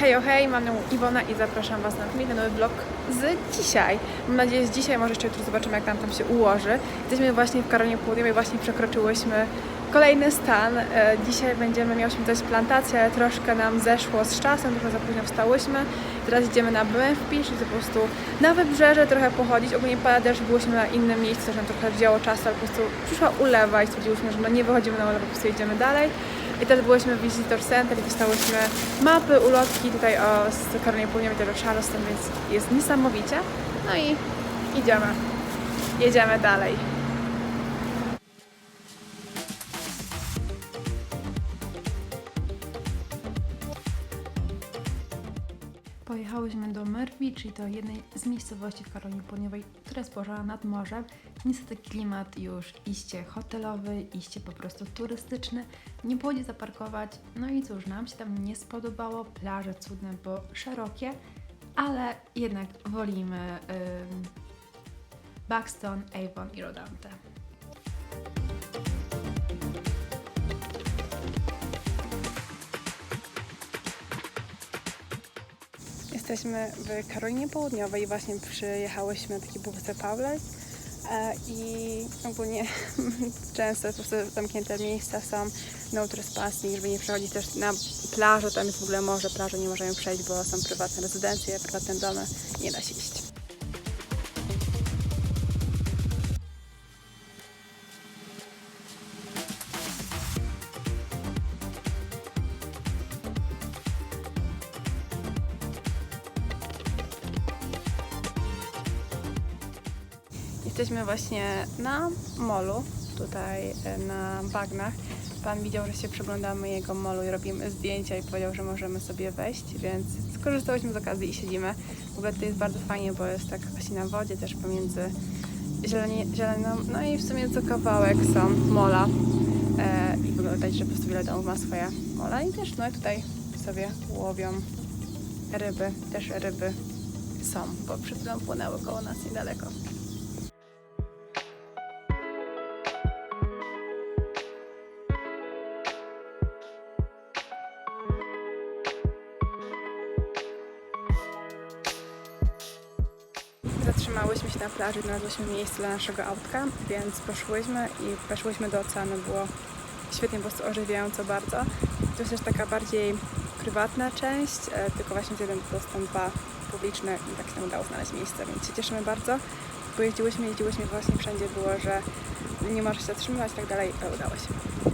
Hejo, hej, mam na Iwona i zapraszam Was na kolejny nowy vlog z dzisiaj. Mam nadzieję, że dzisiaj, może jeszcze jutro zobaczymy, jak nam tam się ułoży. Jesteśmy właśnie w Karolinie Południowej, właśnie przekroczyłyśmy kolejny stan. E, Dzisiaj będziemy, miałyśmy coś plantację, ale troszkę nam zeszło z czasem, trochę za późno wstałyśmy. Teraz idziemy na Memphis, czyli po prostu na wybrzeże trochę pochodzić. Ogólnie pada deszcz, byłyśmy na innym miejscu, też nam trochę wzięło czasu, ale po prostu przyszła ulewa i stwierdziłyśmy, że no nie wychodzimy na ulewę, po prostu idziemy dalej. I teraz byłyśmy w Visitor Center i dostałyśmy mapy, ulotki tutaj o, Karolinie Południowej, też o Charleston, więc jest niesamowicie. No i idziemy. Jedziemy dalej. Pojechałyśmy do Murphy, czyli to jednej z miejscowości w Karolinie Południowej, która jest nad morzem. Niestety klimat już iście hotelowy, iście po prostu turystyczny. Nie było gdzie zaparkować. No i cóż, nam się tam nie spodobało. Plaże cudne, bo szerokie, ale jednak wolimy Buxton, Avon i Rodante. Jesteśmy w Karolinie Południowej i właśnie przyjechałyśmy na taki Buchce Pawles e, i ogólnie często po prostu zamknięte miejsca są no trespassing, żeby nie przechodzić też na plażę, tam jest w ogóle morze, plażę nie możemy przejść, bo są prywatne rezydencje, prywatne domy, nie da się iść. Jesteśmy właśnie na molu, tutaj e, na bagnach. Pan widział, że się przeglądamy jego molu i robimy zdjęcia i powiedział, że możemy sobie wejść, więc skorzystałyśmy z okazji i siedzimy. W ogóle tutaj jest bardzo fajnie, bo jest tak właśnie na wodzie też pomiędzy zieleni, zieleną, no i w sumie co kawałek są mola e, i w ogóle widać, że po prostu wiele domów ma swoje mola i też no i tutaj sobie łowią ryby, też ryby są, bo przed chwilą płynęły koło nas niedaleko. Zatrzymałyśmy się na plaży, znalazłyśmy miejsce dla naszego autka, więc poszłyśmy i weszłyśmy do oceanu. Było świetnie, po prostu ożywiająco bardzo. To jest też taka bardziej prywatna część, e, tylko właśnie z jeden dostęp, dwa publiczne i tak się nam udało znaleźć miejsce, więc się cieszymy bardzo. Pojeździłyśmy, jeździłyśmy, właśnie wszędzie było, że nie możesz się zatrzymywać i tak dalej, udało się.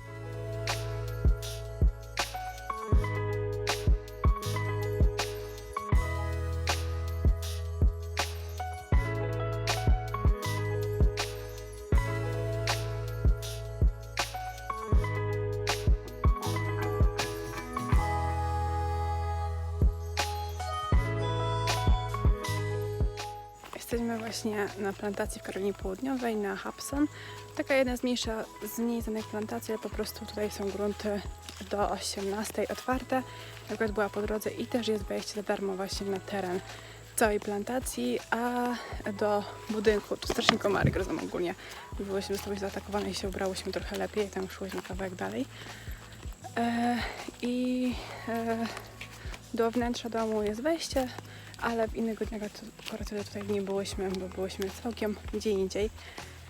Właśnie na plantacji w Karolinie Południowej, na Hubson. Taka jedna z mniejsza, z mniej znanych plantacji, ale po prostu tutaj są grunty do 18 otwarte. Przykład była po drodze i też jest wejście za darmo właśnie na teren całej plantacji, a do budynku, tu strasznie komary gryzą ogólnie. Byłyśmy zostałyśmy zaatakowane i się ubrałyśmy trochę lepiej, tam szłyśmy kawałek dalej. E, I e, do wnętrza domu jest wejście, ale w innych godzinach akurat tutaj nie byłyśmy, bo byłyśmy całkiem gdzie indziej.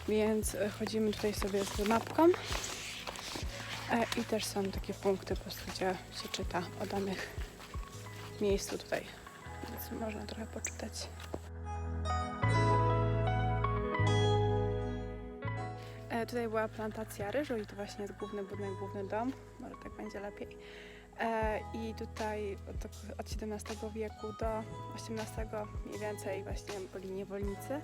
Więc e, chodzimy tutaj sobie z mapką e, i też są takie punkty po prostu, gdzie się czyta o danych miejscu tutaj, więc można trochę poczytać. E, Tutaj była plantacja ryżu i to właśnie jest główny budynek, główny dom, może tak będzie lepiej. E, I tutaj od, od XVII wieku do XVIII mniej więcej właśnie byli niewolnicy.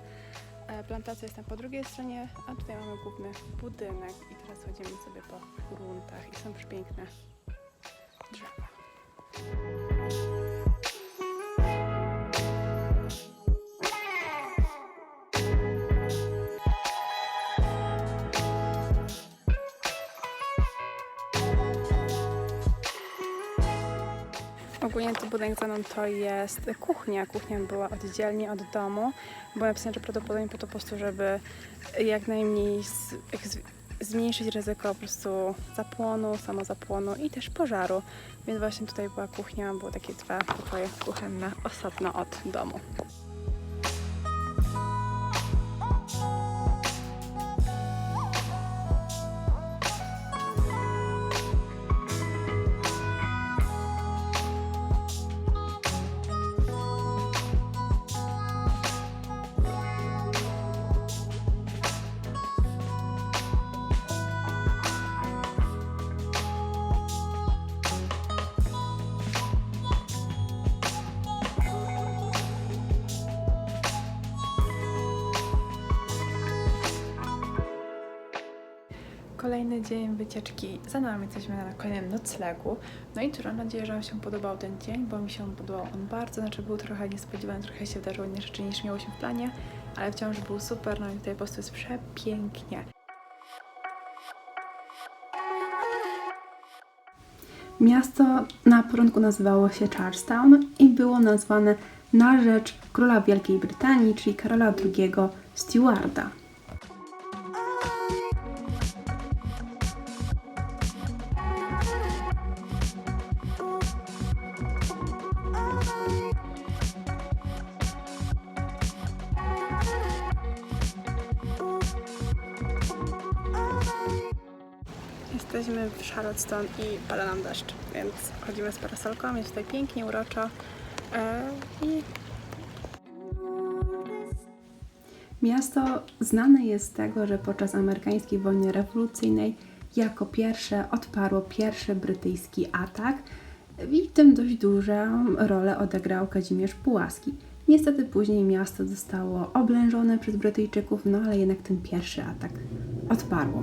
E, Plantacja jest tam po drugiej stronie, a tutaj mamy główny budynek i teraz chodzimy sobie po gruntach i są przepiękne drzewa. Ogólnie to budynek za mną to jest kuchnia. Kuchnia była oddzielnie od domu. Było napisane, że prawdopodobnie po to po prostu, żeby jak najmniej z, z, zmniejszyć ryzyko po prostu zapłonu, samozapłonu i też pożaru. Więc właśnie tutaj była kuchnia, były takie dwa pokoje kuchenne osobno od domu. Kolejny dzień wycieczki. Za nami jesteśmy na kolejnym noclegu. No i mam nadzieję, że Wam się podobał ten dzień, bo mi się podobał on bardzo. Znaczy był trochę niespodziewany, trochę się wydarzyło inne rzeczy niż miało się w planie, ale wciąż był super. No i tutaj po prostu jest przepięknie. Miasto na początku nazywało się Charlestown i było nazwane na rzecz króla Wielkiej Brytanii, czyli Karola II Stewarda. Jesteśmy w Charlotteston i pada nam deszcz, więc chodzimy z parasolką, jest tutaj pięknie, uroczo e, i Miasto znane jest z tego, że podczas amerykańskiej wojny rewolucyjnej jako pierwsze odparło pierwszy brytyjski atak i w tym dość dużą rolę odegrał Kazimierz Pułaski. Niestety później miasto zostało oblężone przez Brytyjczyków, no ale jednak ten pierwszy atak odparło.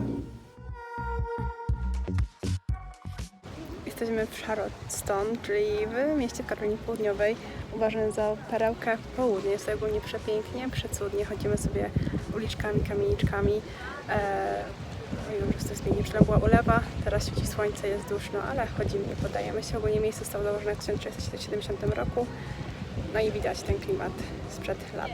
Jesteśmy w Charlotteston, czyli w mieście w Karolinie Południowej. Uważam za perełkę południe. Jest to ogólnie przepięknie, przecudnie. Chodzimy sobie uliczkami, kamieniczkami. Eee, prostu jest pięknie. Wczoraj była ulewa, teraz świeci słońce, jest duszno, ale chodzimy i podajemy się. Ogólnie miejsce zostało założone w 1670 roku. No i widać ten klimat sprzed lat.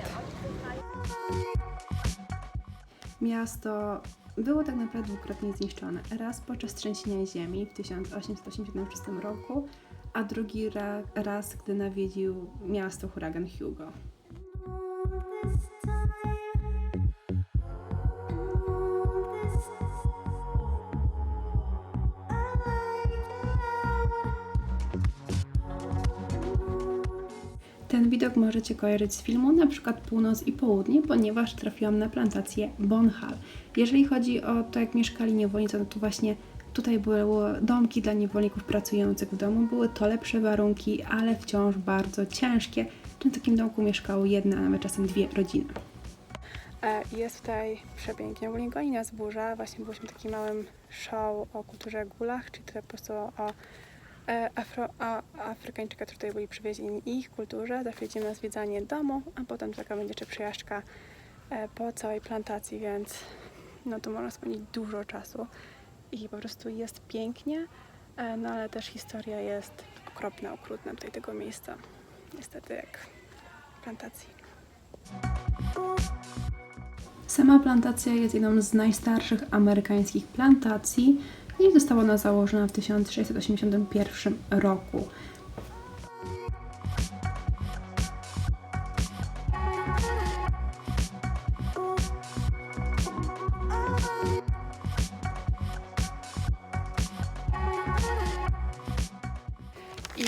Miasto było tak naprawdę dwukrotnie zniszczone. Raz podczas trzęsienia ziemi w 1886 roku, a drugi ra, raz, gdy nawiedził miasto huragan Hugo. Widok możecie kojarzyć z filmu na przykład Północ i Południe, ponieważ trafiłam na plantację Bonhal. Jeżeli chodzi o to, jak mieszkali niewolnicy, no to właśnie tutaj były domki dla niewolników pracujących w domu. Były to lepsze warunki, ale wciąż bardzo ciężkie. W takim domku mieszkało jedna, a nawet czasem dwie rodziny. E, Jest tutaj przepięknie. Ogólnie goni nas burza. Właśnie byliśmy takim małym show o kulturze gulach, czyli tutaj po prostu o e, Afro, a, Afrykańczyka, którzy tutaj byli przywiezieni i ich kulturze. Za chwilę idziemy na zwiedzanie domu, a potem taka będzie jeszcze przejażdżka e, po całej plantacji, więc no to można spędzić dużo czasu i po prostu jest pięknie, e, no ale też historia jest okropna, okrutna tutaj tego miejsca. Niestety jak plantacji. Sama plantacja jest jedną z najstarszych amerykańskich plantacji i została ona założona w 1681 roku.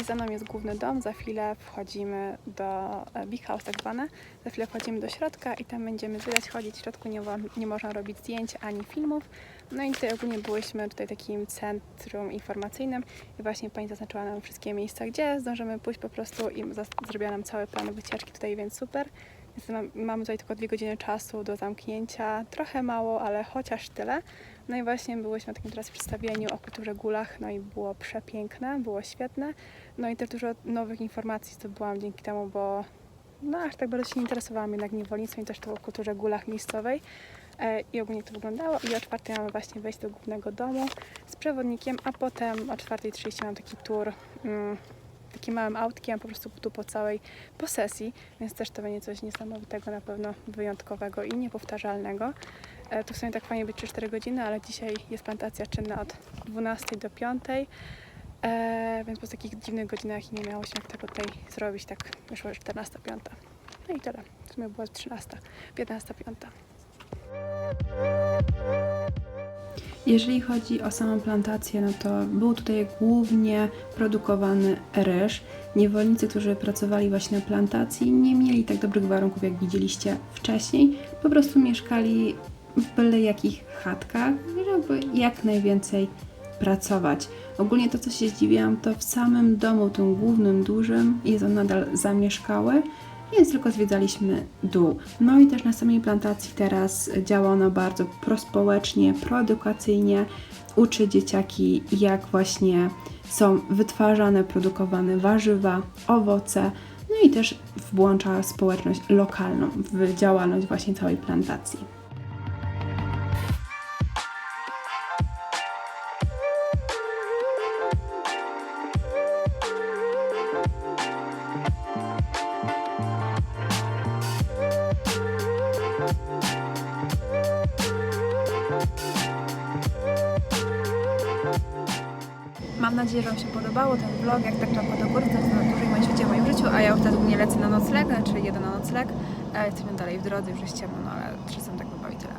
Za nami jest główny dom. Za chwilę wchodzimy do e, Big House, tak zwane. Za chwilę wchodzimy do środka i tam będziemy zwiedzać, chodzić. W środku nie, nie można robić zdjęć ani filmów. No i tutaj ogólnie byłyśmy tutaj takim centrum informacyjnym i właśnie pani zaznaczyła nam wszystkie miejsca, gdzie zdążymy pójść po prostu i zrobiła nam cały plan wycieczki tutaj, więc super. Mamy tutaj tylko dwie godziny czasu do zamknięcia. Trochę mało, ale chociaż tyle. No i właśnie byłyśmy na takim teraz przedstawieniu o kulturze gulach, no i było przepiękne, było świetne. No i też dużo nowych informacji zdobyłam dzięki temu, bo no aż tak bardzo się nie interesowałam jednak niewolnictwem i też o kulturze gulach miejscowej. E, I ogólnie to wyglądało. I o czwartej mamy właśnie wejść do głównego domu z przewodnikiem, a potem o 4.30 mam taki tour mm, takim małym autkiem, po prostu tu po całej posesji, więc też to będzie coś niesamowitego, na pewno wyjątkowego i niepowtarzalnego. E, Tu w sumie tak fajnie być 3-4 godziny, ale dzisiaj jest plantacja czynna od 12 do 5. E, więc po takich dziwnych godzinach nie miało się jak tego tutaj zrobić, tak wyszło 14, 5. No i tyle. W sumie była 13, 15, 5. Jeżeli chodzi o samą plantację, no to był tutaj głównie produkowany ryż. Niewolnicy, którzy pracowali właśnie na plantacji, nie mieli tak dobrych warunków, jak widzieliście wcześniej. Po prostu mieszkali w byle jakich chatkach, żeby jak najwięcej pracować. Ogólnie to, co się zdziwiłam, to w samym domu, tym głównym, dużym, jest on nadal zamieszkały, więc tylko zwiedzaliśmy dół. No i też na samej plantacji teraz działa ona bardzo prospołecznie, proedukacyjnie, uczy dzieciaki, jak właśnie są wytwarzane, produkowane warzywa, owoce, no i też włącza społeczność lokalną w działalność właśnie całej plantacji. Mam nadzieję, że Wam się podobało ten vlog, jak tak trzeba do góry, jest na dłużej moim świecie, w moim życiu, a ja już teraz nie lecę na nocleg, czy jedę na nocleg. E, Jesteśmy dalej w drodze, już jest ciemno, no ale czasem tak bywa i tyle.